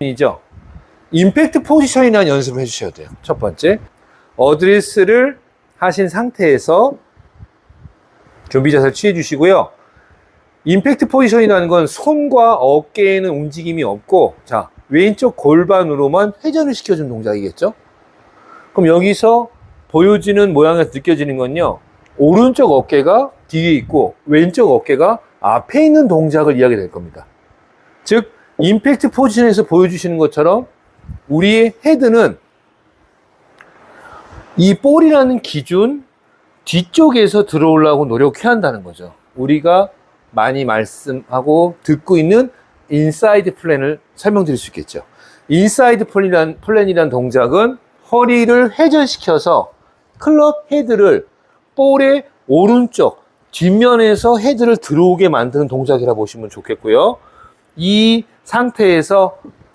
이죠. 임팩트 포지션이라는 연습을 해주셔야 돼요. 첫 번째. 어드레스를 하신 상태에서 준비 자세를 취해 주시고요. 임팩트 포지션이라는 건 손과 어깨에는 움직임이 없고, 자, 왼쪽 골반으로만 회전을 시켜주는 동작이겠죠? 그럼 여기서 보여지는 모양에서 느껴지는 건요, 오른쪽 어깨가 뒤에 있고, 왼쪽 어깨가 앞에 있는 동작을 이야기 될 겁니다. 즉, 임팩트 포지션에서 보여주시는 것처럼 우리의 헤드는 이 볼이라는 기준 뒤쪽에서 들어오려고 노력해야 한다는 거죠. 우리가 많이 말씀하고 듣고 있는 인사이드 플랜을 설명드릴 수 있겠죠. 인사이드 플랜이란, 플랜이란 동작은 허리를 회전시켜서 클럽 헤드를 볼의 오른쪽 뒷면에서 헤드를 들어오게 만드는 동작이라 보시면 좋겠고요. 이 상태에서